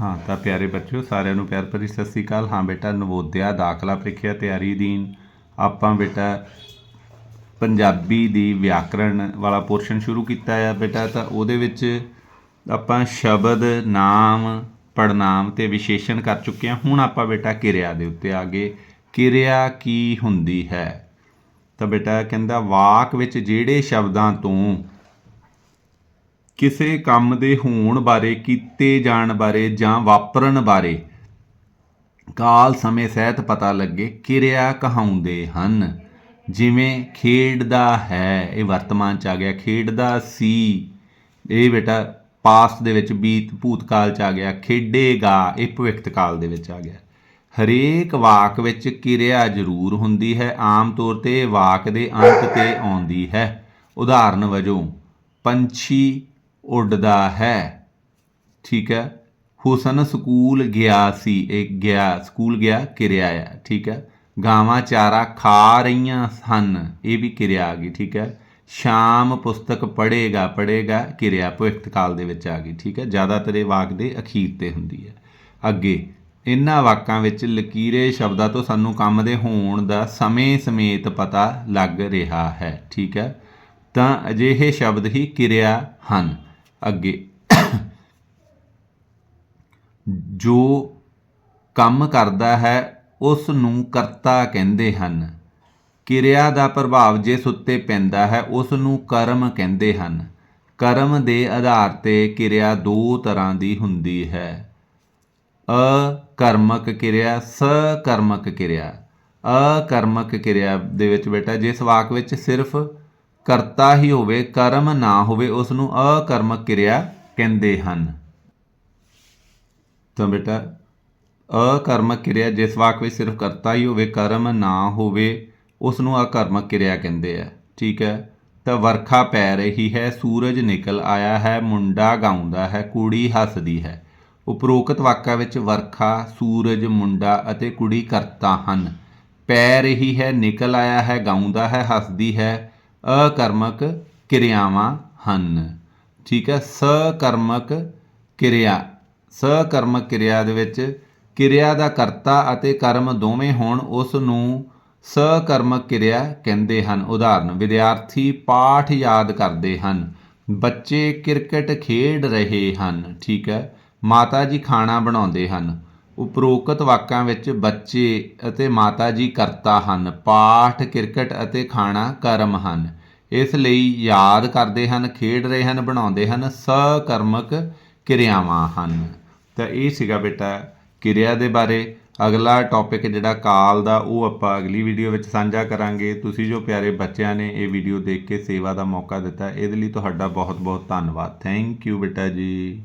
ਹਾਂ, ਤਾਂ ਪਿਆਰੇ ਬੱਚਿਓ, ਸਾਰਿਆਂ ਨੂੰ ਪਿਆਰ ਭਰੀ ਸਤਿ ਸ੍ਰੀ ਅਕਾਲ। ਹਾਂ ਬੇਟਾ, ਨਵੋਦਿਆ ਦਾਖਲਾ ਪ੍ਰੀਖਿਆ ਤਿਆਰੀ ਦੀਨ ਆਪਾਂ ਬੇਟਾ ਪੰਜਾਬੀ ਦੀ ਵਿਆਕਰਣ ਵਾਲਾ ਪੋਰਸ਼ਨ ਸ਼ੁਰੂ ਕੀਤਾ ਹੈ ਬੇਟਾ, ਤਾਂ ਉਹਦੇ ਵਿੱਚ ਆਪਾਂ ਸ਼ਬਦ, ਨਾਮ ਪੜਨਾਮ ਤੇ ਵਿਸ਼ੇਸ਼ਣ ਕਰ ਚੁੱਕੇ ਹਾਂ ਹੁਣ ਆਪਾਂ ਬੇਟਾ ਕਿਰਿਆ ਦੇ ਉੱਤੇ ਆ ਗਏ ਕਿਰਿਆ ਕੀ ਹੁੰਦੀ ਹੈ? ਤਾਂ ਬੇਟਾ ਕਹਿੰਦਾ, ਵਾਕ ਵਿੱਚ ਜਿਹੜੇ ਸ਼ਬਦਾਂ ਤੋਂ ਕਿਸੇ ਕੰਮ ਦੇ ਹੋਣ ਬਾਰੇ, ਕੀਤੇ ਜਾਣ ਬਾਰੇ ਜਾਂ ਵਾਪਰਨ ਬਾਰੇ ਕਾਲ ਸਮੇਂ ਸਹਿਤ ਪਤਾ ਲੱਗੇ, ਕਿਰਿਆ ਕਹਾਉਂਦੇ ਹਨ। ਜਿਵੇਂ, ਖੇਡਦਾ ਹੈ, ਇਹ ਵਰਤਮਾਨ ਚ ਆ ਗਿਆ, ਖੇਡਦਾ ਸੀ। ਇਹ ਬੇਟਾ ਪਾਸਟ ਦੇ ਵਿੱਚ ਬੀਤ, ਭੂਤਕਾਲ ਚ ਆ ਗਿਆ, ਖੇਡੇਗਾ, ਇਹ ਭਵਿੱਖਤ ਕਾਲ ਦੇ ਵਿੱਚ ਆ ਗਿਆ। ਹਰੇਕ ਵਾਕ ਵਿੱਚ ਕਿਰਿਆ ਜ਼ਰੂਰ ਹੁੰਦੀ ਹੈ, ਆਮ ਤੌਰ ਤੇ ਵਾਕ ਦੇ ਅੰਤ ਤੇ ਆਉਂਦੀ ਹੈ। ਉਦਾਹਰਨ ਵਜੋਂ, ਪੰਛੀ ਉੱਡਦਾ ਹੈ। ਠੀਕ ਹੈ। ਹੁਸਨ ਸਕੂਲ ਗਿਆ ਸੀ। ਇਹ ਗਿਆ, ਸਕੂਲ ਗਿਆ, ਕਿਰਿਆ ਆ। ਠੀਕ ਹੈ। ਗਾਵਾਂ ਚਾਰਾ ਖਾ ਰਹੀਆਂ ਹਨ। ਇਹ ਵੀ ਕਿਰਿਆ ਆ ਗਈ। ਠੀਕ ਹੈ। ਸ਼ਾਮ ਪੁਸਤਕ ਪੜ੍ਹੇਗਾ ਪੜ੍ਹੇਗਾ, ਕਿਰਿਆ ਭਵਿੱਖਤ ਕਾਲ ਦੇ ਵਿੱਚ ਆ ਗਈ। ਠੀਕ ਹੈ। ਜ਼ਿਆਦਾਤਰ ਇਹ ਵਾਕ ਦੇ ਅਖੀਰ ਤੇ ਹੁੰਦੀ ਹੈ। ਅੱਗੇ, ਇਹਨਾਂ ਵਾਕਾਂ ਵਿੱਚ ਲਕੀਰੇ ਸ਼ਬਦਾਂ ਤੋਂ ਸਾਨੂੰ ਕੰਮ ਦੇ ਹੋਣ ਦਾ ਸਮੇਂ ਸਮੇਤ ਪਤਾ ਲੱਗ ਰਿਹਾ ਹੈ। ਠੀਕ ਹੈ। ਤਾਂ ਅਜਿਹੇ ਸ਼ਬਦ ਹੀ ਕਿਰਿਆ ਹਨ। ਅੱਗੇ। ਜੋ ਕੰਮ ਕਰਦਾ ਹੈ ਉਸ ਨੂੰ ਕਰਤਾ ਕਹਿੰਦੇ ਹਨ। ਕਿਰਿਆ ਦਾ ਪ੍ਰਭਾਵ ਜਿਸ ਉੱਤੇ ਪੈਂਦਾ ਹੈ ਉਸ ਨੂੰ ਕਰਮ ਕਹਿੰਦੇ ਹਨ। ਕਰਮ ਦੇ ਆਧਾਰ ਤੇ ਕਿਰਿਆ ਦੋ ਤਰ੍ਹਾਂ ਦੀ ਹੁੰਦੀ ਹੈ। ਅਕਰਮਕ ਕਿਰਿਆ, ਸਕਰਮਕ ਕਿਰਿਆ। ਅਕਰਮਕ ਕਿਰਿਆ ਦੇ ਵਿੱਚ ਬੇਟਾ, ਜਿਸ ਵਾਕ ਵਿੱਚ ਸਿਰਫ ਕਰਤਾ ਹੀ ਹੋਵੇ, ਕਰਮ ਨਾ ਹੋਵੇ ਉਸ ਨੂੰ ਅਕਰਮਕ ਕਿਰਿਆ ਕਹਿੰਦੇ ਹਨ। ਤਾਂ ਬੇਟਾ ਅਕਰਮਕ ਕਿਰਿਆ ਜਿਸ ਵਾਕ ਵਿੱਚ ਸਿਰਫ ਕਰਤਾ ਹੀ ਹੋਵੇ, ਕਰਮ ਨਾ ਹੋਵੇ ਉਸ ਨੂੰ ਅਕਰਮਕ ਕਿਰਿਆ ਕਹਿੰਦੇ ਆ। ਠੀਕ ਹੈ? ਤਾਂ ਵਰਖਾ ਪੈ ਰਹੀ ਹੈ, ਸੂਰਜ ਨਿਕਲ ਆਇਆ ਹੈ, ਮੁੰਡਾ ਗਾਉਂਦਾ ਹੈ, ਕੁੜੀ ਹੱਸਦੀ ਹੈ। ਉਪਰੋਕਤ ਵਾਕਾਂ ਵਿੱਚ ਵਰਖਾ, ਸੂਰਜ, ਮੁੰਡਾ ਅਤੇ ਕੁੜੀ ਕਰਤਾ ਹਨ। ਪੈ ਰਹੀ ਹੈ, ਨਿਕਲ ਆਇਆ ਹੈ, ਗਾਉਂਦਾ ਹੈ, ਹੱਸਦੀ ਹੈ ਅਕਰਮਕ ਕਿਰਿਆਵਾਂ ਹਨ। ਠੀਕ ਹੈ, ਸਕਰਮਕ ਕਿਰਿਆ। ਸਕਰਮਕ ਕਿਰਿਆ ਦੇ ਵਿੱਚ ਕਿਰਿਆ ਦਾ ਕਰਤਾ ਅਤੇ ਕਰਮ ਦੋਵੇਂ ਹੋਣ, ਉਸ ਨੂੰ ਸਕਰਮਕ ਕਿਰਿਆ ਕਹਿੰਦੇ ਹਨ। ਉਦਾਹਰਨ, ਵਿਦਿਆਰਥੀ ਪਾਠ ਯਾਦ ਕਰਦੇ ਹਨ। ਬੱਚੇ ਕ੍ਰਿਕਟ ਖੇਡ ਰਹੇ ਹਨ। ਠੀਕ ਹੈ ਮਾਤਾ ਜੀ ਖਾਣਾ ਬਣਾਉਂਦੇ ਹਨ। ਉਪਰੋਕਤ ਵਾਕਾਂ ਵਿੱਚ ਬੱਚੇ ਅਤੇ ਮਾਤਾ ਜੀ ਕਰਤਾ ਹਨ। ਪਾਠ, ਕ੍ਰਿਕਟ ਅਤੇ ਖਾਣਾ ਕਰਮ ਹਨ। ਇਸ ਲਈ ਯਾਦ ਕਰਦੇ ਹਨ, ਖੇਡ ਰਹੇ ਹਨ, ਬਣਾਉਂਦੇ ਹਨ, ਸਕਰਮਕ ਕਿਰਿਆਵਾਂ ਹਨ। ਤਾਂ ਇਹ ਸੀਗਾ ਬੇਟਾ ਕਿਰਿਆ ਦੇ ਬਾਰੇ। ਅਗਲਾ ਟੌਪਿਕ ਜਿਹੜਾ ਕਾਲ ਦਾ, ਉਹ ਆਪਾਂ ਅਗਲੀ ਵੀਡੀਓ ਵਿੱਚ ਸਾਂਝਾ ਕਰਾਂਗੇ। ਤੁਸੀਂ ਜੋ ਪਿਆਰੇ ਬੱਚਿਆਂ ਨੇ ਇਹ ਵੀਡੀਓ ਦੇਖ ਕੇ ਸੇਵਾ ਦਾ ਮੌਕਾ ਦਿੱਤਾ, ਇਹਦੇ ਲਈ ਤੁਹਾਡਾ ਬਹੁਤ ਬਹੁਤ ਧੰਨਵਾਦ। ਥੈਂਕ ਯੂ ਬੇਟਾ ਜੀ।